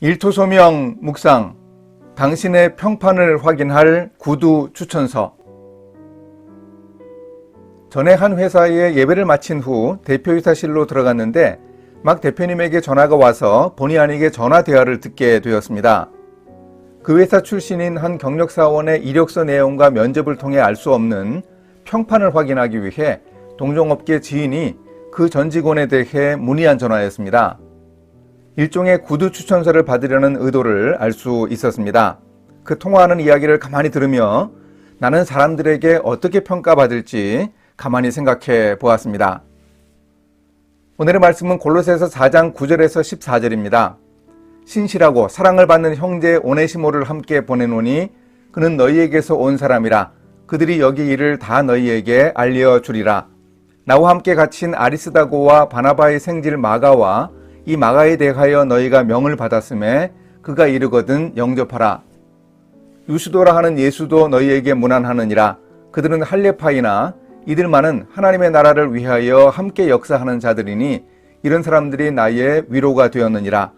일토소명 묵상 당신의 평판을 확인할 구두 추천서 전에 한 회사에 예배를 마친 후 대표이사실로 들어갔는데 막 대표님에게 전화가 와서 본의 아니게 전화 대화를 듣게 되었습니다. 그 회사 출신인 한 경력사원의 이력서 내용과 면접을 통해 알 수 없는 평판을 확인하기 위해 동종업계 지인이 그 전 직원에 대해 문의한 전화였습니다. 일종의 구두 추천서를 받으려는 의도를 알 수 있었습니다. 그 통화하는 이야기를 가만히 들으며 나는 사람들에게 어떻게 평가받을지 가만히 생각해 보았습니다. 오늘의 말씀은 골로새서 4장 9절에서 14절입니다. 신실하고 사랑을 받는 형제 오네시모를 함께 보내노니 그는 너희에게서 온 사람이라 그들이 여기 일을 다 너희에게 알려 주리라. 나와 함께 갇힌 아리스다고와 바나바의 생질 마가와 이 마가에 대하여 너희가 명을 받았음에 그가 이르거든 영접하라. 유수도라 하는 예수도 너희에게 문안하느니라. 그들은 할레파이나 이들만은 하나님의 나라를 위하여 함께 역사하는 자들이니 이런 사람들이 나의 위로가 되었느니라.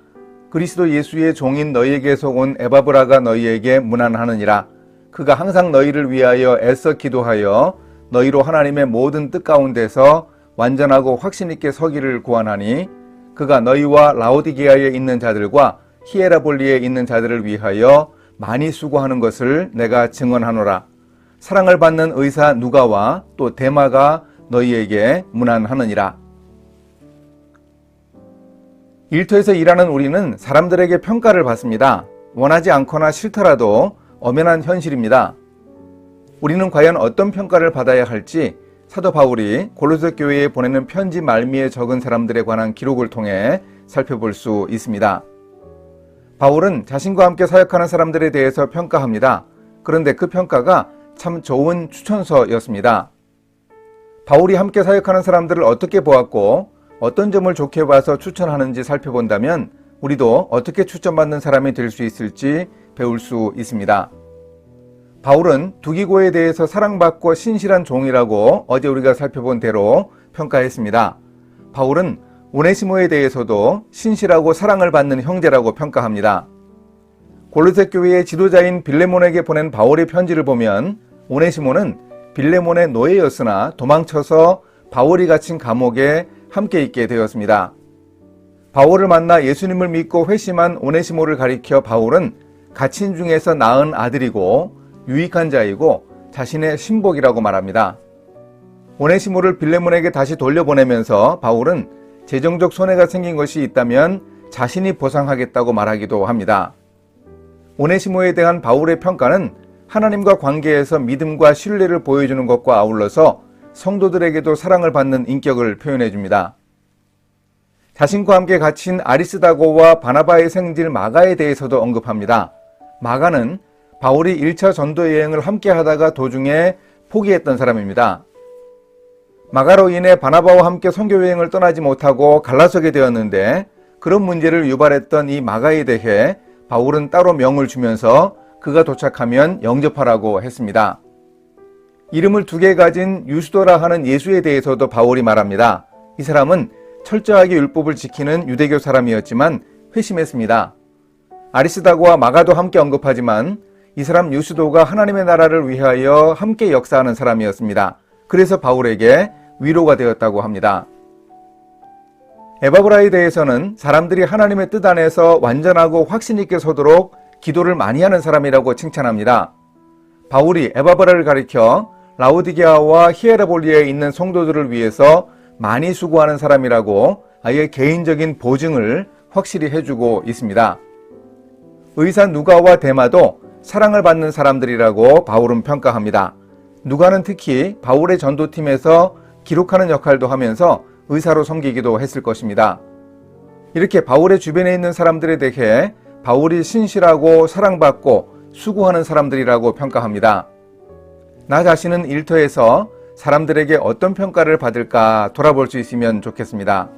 그리스도 예수의 종인 너희에게서 온 에바브라가 너희에게 문안하느니라. 그가 항상 너희를 위하여 애써 기도하여 너희로 하나님의 모든 뜻 가운데서 완전하고 확신 있게 서기를 구하나니 그가 너희와 라오디게아에 있는 자들과 히에라볼리에 있는 자들을 위하여 많이 수고하는 것을 내가 증언하노라. 사랑을 받는 의사 누가와 또 데마가 너희에게 문안하느니라. 일터에서 일하는 우리는 사람들에게 평가를 받습니다. 원하지 않거나 싫더라도 엄연한 현실입니다. 우리는 과연 어떤 평가를 받아야 할지 사도 바울이 골로새 교회에 보내는 편지 말미에 적은 사람들에 관한 기록을 통해 살펴볼 수 있습니다. 바울은 자신과 함께 사역하는 사람들에 대해서 평가합니다. 그런데 그 평가가 참 좋은 추천서였습니다. 바울이 함께 사역하는 사람들을 어떻게 보았고 어떤 점을 좋게 봐서 추천하는지 살펴본다면 우리도 어떻게 추천받는 사람이 될 수 있을지 배울 수 있습니다. 바울은 두기고에 대해서 사랑받고 신실한 종이라고 어제 우리가 살펴본 대로 평가했습니다. 바울은 오네시모에 대해서도 신실하고 사랑을 받는 형제라고 평가합니다. 골로새 교회의 지도자인 빌레몬에게 보낸 바울의 편지를 보면 오네시모는 빌레몬의 노예였으나 도망쳐서 바울이 갇힌 감옥에 함께 있게 되었습니다. 바울을 만나 예수님을 믿고 회심한 오네시모를 가리켜 바울은 갇힌 중에서 낳은 아들이고 유익한 자이고 자신의 신복이라고 말합니다. 오네시모를 빌레몬에게 다시 돌려보내면서 바울은 재정적 손해가 생긴 것이 있다면 자신이 보상하겠다고 말하기도 합니다. 오네시모에 대한 바울의 평가는 하나님과 관계에서 믿음과 신뢰를 보여주는 것과 아울러서 성도들에게도 사랑을 받는 인격을 표현해 줍니다. 자신과 함께 갇힌 아리스다고와 바나바의 생질 마가에 대해서도 언급합니다. 마가는 바울이 1차 전도 여행을 함께 하다가 도중에 포기했던 사람입니다. 마가로 인해 바나바와 함께 선교 여행을 떠나지 못하고 갈라서게 되었는데 그런 문제를 유발했던 이 마가에 대해 바울은 따로 명을 주면서 그가 도착하면 영접하라고 했습니다. 이름을 두 개 가진 유스도라 하는 예수에 대해서도 바울이 말합니다. 이 사람은 철저하게 율법을 지키는 유대교 사람이었지만 회심했습니다. 아리스다고와 마가도 함께 언급하지만 이 사람 유스도가 하나님의 나라를 위하여 함께 역사하는 사람이었습니다. 그래서 바울에게 위로가 되었다고 합니다. 에바브라에 대해서는 사람들이 하나님의 뜻 안에서 완전하고 확신 있게 서도록 기도를 많이 하는 사람이라고 칭찬합니다. 바울이 에바브라를 가리켜 라우디게아와 히에라볼리에 있는 성도들을 위해서 많이 수고하는 사람이라고 아예 개인적인 보증을 확실히 해주고 있습니다. 의사 누가와 데마도 사랑을 받는 사람들이라고 바울은 평가합니다. 누가는 특히 바울의 전도팀에서 기록하는 역할도 하면서 의사로 섬기기도 했을 것입니다. 이렇게 바울의 주변에 있는 사람들에 대해 바울이 신실하고 사랑받고 수고하는 사람들이라고 평가합니다. 나 자신은 일터에서 사람들에게 어떤 평가를 받을까 돌아볼 수 있으면 좋겠습니다.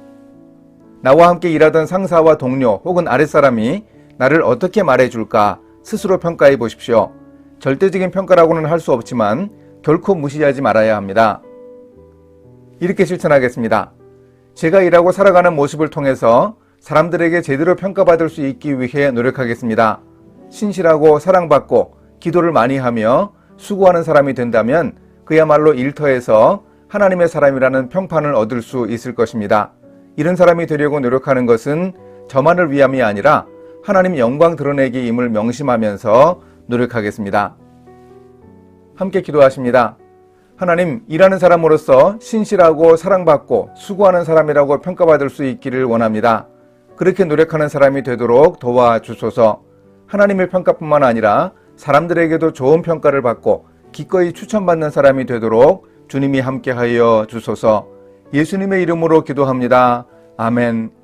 나와 함께 일하던 상사와 동료 혹은 아랫사람이 나를 어떻게 말해줄까 스스로 평가해 보십시오. 절대적인 평가라고는 할 수 없지만 결코 무시하지 말아야 합니다. 이렇게 실천하겠습니다. 제가 일하고 살아가는 모습을 통해서 사람들에게 제대로 평가받을 수 있기 위해 노력하겠습니다. 신실하고 사랑받고 기도를 많이 하며 수고하는 사람이 된다면 그야말로 일터에서 하나님의 사람이라는 평판을 얻을 수 있을 것입니다. 이런 사람이 되려고 노력하는 것은 저만을 위함이 아니라 하나님 영광 드러내기임을 명심하면서 노력하겠습니다. 함께 기도하십니다. 하나님, 일하는 사람으로서 신실하고 사랑받고 수고하는 사람이라고 평가받을 수 있기를 원합니다. 그렇게 노력하는 사람이 되도록 도와주소서. 하나님의 평가뿐만 아니라 사람들에게도 좋은 평가를 받고 기꺼이 추천받는 사람이 되도록 주님이 함께하여 주소서. 예수님의 이름으로 기도합니다. 아멘.